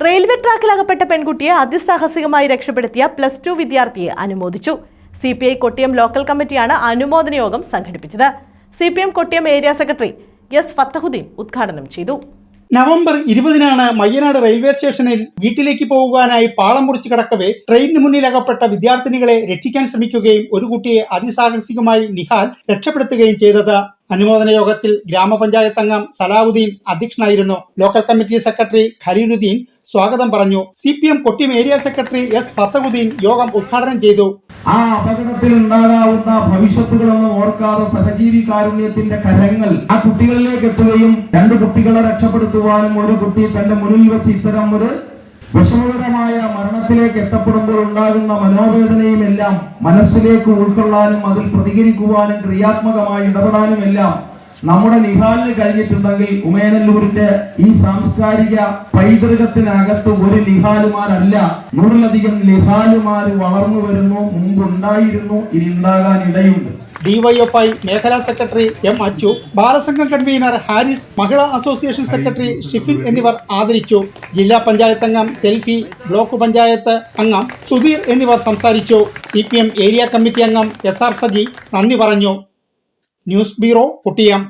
Railway ട്രാക്കിൽ അകപ്പെട്ട പെൺകുട്ടിയെ അതിസാഹസികമായി രക്ഷപ്പെടുത്തിയ പ്ലസ് ടു വിദ്യാർത്ഥിയെ അനുമോദിച്ചു. C P I Kottiyam local കമ്മിറ്റിയാണ് അനുമോദന യോഗം സംഘടിപ്പിച്ചത്. C P M Kottiyam area secretary S Fathahudeen ഉദ്ഘാടനം ചെയ്തു. നവംബർ ഇരുപതിനാണ് മയ്യനാട് റെയിൽവേ സ്റ്റേഷനിൽ വീട്ടിലേക്ക് പോകുവാനായി പാളം മുറിച്ച് കിടക്കവേ ട്രെയിനിന് മുന്നിൽ അകപ്പെട്ട വിദ്യാർത്ഥിനികളെ രക്ഷിക്കാൻ ശ്രമിക്കുകയും ഒരു കുട്ടിയെ അതിസാഹസികമായി നിഹാൽ രക്ഷപ്പെടുത്തുകയും ചെയ്തത് അനുമോദന യോഗത്തിൽ ഗ്രാമപഞ്ചായത്ത് അംഗം സലാഹുദ്ദീൻ അധ്യക്ഷനായിരുന്നു. ലോക്കൽ കമ്മിറ്റി സെക്രട്ടറി ഖലീലുദ്ദീൻ സ്വാഗതം പറഞ്ഞു. C P M Kottiyam area secretary S Fathahudeen യോഗം ഉദ്ഘാടനം ചെയ്തു. ആ അപകടത്തിൽ ഉണ്ടാകാവുന്ന ഭവിഷ്യത്തുകളൊന്നും ഓർക്കാതെ സഹജീവി കാരുണ്യത്തിന്റെ കരങ്ങൾ ആ കുട്ടികളിലേക്ക് എത്തുകയും രണ്ട് കുട്ടികളെ രക്ഷപ്പെടുത്തുവാനും ഒരു കുട്ടി തന്റെ മുന്നിൽ വെച്ച് ഇത്തരം ഒരു വിഷമകരമായ മരണത്തിലേക്ക് എത്തപ്പെടുമ്പോൾ ഉണ്ടാകുന്ന മനോവേദനയും എല്ലാം മനസ്സിലേക്ക് ഉൾക്കൊള്ളാനും അതിൽ പ്രതികരിക്കുവാനും ക്രിയാത്മകമായി ഇടപെടാനും എല്ലാം നമ്മുടെ നിഹാലിന് കഴിഞ്ഞിട്ടുണ്ടെങ്കിൽ ഉമേനല്ലൂരിന്റെ ഈ സാംസ്കാരിക പൈതൃകത്തിനകത്ത് ഒരു നിഹാലുമാരല്ല. നൂറിലധികം നിഹാലുമാർ വളർന്നു വരുന്നു മുമ്പുണ്ടായിരുന്നു ഇനി ഉണ്ടാകാൻ ഇടയുണ്ട് ഡിവൈഎഫ്ഐ മേഖലാ secretary M Achu Balasangham convener Haris Mahila association secretary Shifin എന്നിവർ ആദരിച്ചു. ജില്ലാ പഞ്ചായത്ത് അംഗം സെൽഫി ബ്ലോക്ക് പഞ്ചായത്ത് അംഗം സുധീർ എന്നിവർ സംസാരിച്ചു. C P M area committee അംഗം എസ് ആർ സജി നന്ദി പറഞ്ഞു. News bureau കുട്ടിയം